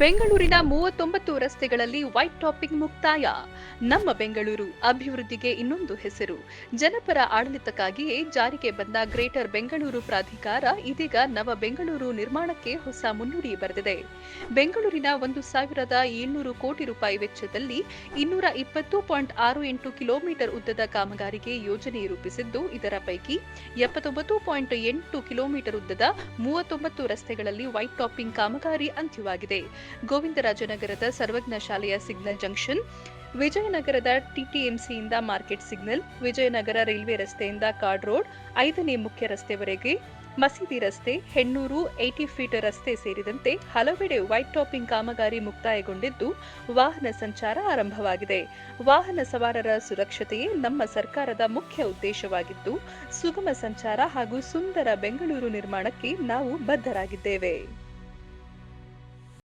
ಬೆಂಗಳೂರಿನ ಮೂವತ್ತೊಂಬತ್ತು ರಸ್ತೆಗಳಲ್ಲಿ ವೈಟ್ ಟಾಪಿಂಗ್ ಮುಕ್ತಾಯ. ನಮ್ಮ ಬೆಂಗಳೂರು ಅಭಿವೃದ್ಧಿಗೆ ಇನ್ನೊಂದು ಹೆಸರು. ಜನಪರ ಆಡಳಿತಕ್ಕಾಗಿಯೇ ಜಾರಿಗೆ ಬಂದ ಗ್ರೇಟರ್ ಬೆಂಗಳೂರು ಪ್ರಾಧಿಕಾರ ಇದೀಗ ನವ ಬೆಂಗಳೂರು ನಿರ್ಮಾಣಕ್ಕೆ ಹೊಸ ಮುನ್ನುಡಿ ಬರೆದಿದೆ. ಬೆಂಗಳೂರಿನ ಒಂದು ಸಾವಿರದ ಏಳ್ನೂರು ಕೋಟಿ ರೂಪಾಯಿ ವೆಚ್ಚದಲ್ಲಿ ಇನ್ನೂರ ಇಪ್ಪತ್ತು ಪಾಯಿಂಟ್ ಆರು ಎಂಟು ಕಿಲೋಮೀಟರ್ ಉದ್ದದ ಕಾಮಗಾರಿಗೆ ಯೋಜನೆ ರೂಪಿಸಿದ್ದು ಇದರ ಪೈಕಿ ಎಪ್ಪತ್ತೊಂಬತ್ತು ಪಾಯಿಂಟ್ ಎಂಟು ಕಿಲೋಮೀಟರ್ ಉದ್ದದ ಮೂವತ್ತೊಂಬತ್ತು ರಸ್ತೆಗಳಲ್ಲಿ ವೈಟ್ ಟಾಪಿಂಗ್ ಕಾಮಗಾರಿ ಅಂತ್ಯವಾಗಿದೆ. ಗೋವಿಂದರಾಜನಗರದ ಸರ್ವಜ್ಞ ಶಾಲೆಯ ಸಿಗ್ನಲ್ ಜಂಕ್ಷನ್, ವಿಜಯನಗರದ ಟಿಟಿಎಂಸಿಯಿಂದ ಮಾರ್ಕೆಟ್ ಸಿಗ್ನಲ್, ವಿಜಯನಗರ ರೈಲ್ವೆ ರಸ್ತೆಯಿಂದ ಕಾರ್ಡ್ ರೋಡ್, ಐದನೇ ಮುಖ್ಯ ರಸ್ತೆವರೆಗೆ ಮಸೀದಿ ರಸ್ತೆ, ಹೆಣ್ಣೂರು ಏಟಿ ಫೀಟ್ ರಸ್ತೆ ಸೇರಿದಂತೆ ಹಲವೆಡೆ ವೈಟ್ ಟಾಪಿಂಗ್ ಕಾಮಗಾರಿ ಮುಕ್ತಾಯಗೊಂಡಿದ್ದು, ವಾಹನ ಸಂಚಾರ ಆರಂಭವಾಗಿದೆ. ವಾಹನ ಸವಾರರ ಸುರಕ್ಷತೆಯೇ ನಮ್ಮ ಸರ್ಕಾರದ ಮುಖ್ಯ ಉದ್ದೇಶವಾಗಿದ್ದು, ಸುಗಮ ಸಂಚಾರ ಹಾಗೂ ಸುಂದರ ಬೆಂಗಳೂರು ನಿರ್ಮಾಣಕ್ಕೆ ನಾವು ಬದ್ಧರಾಗಿದ್ದೇವೆ.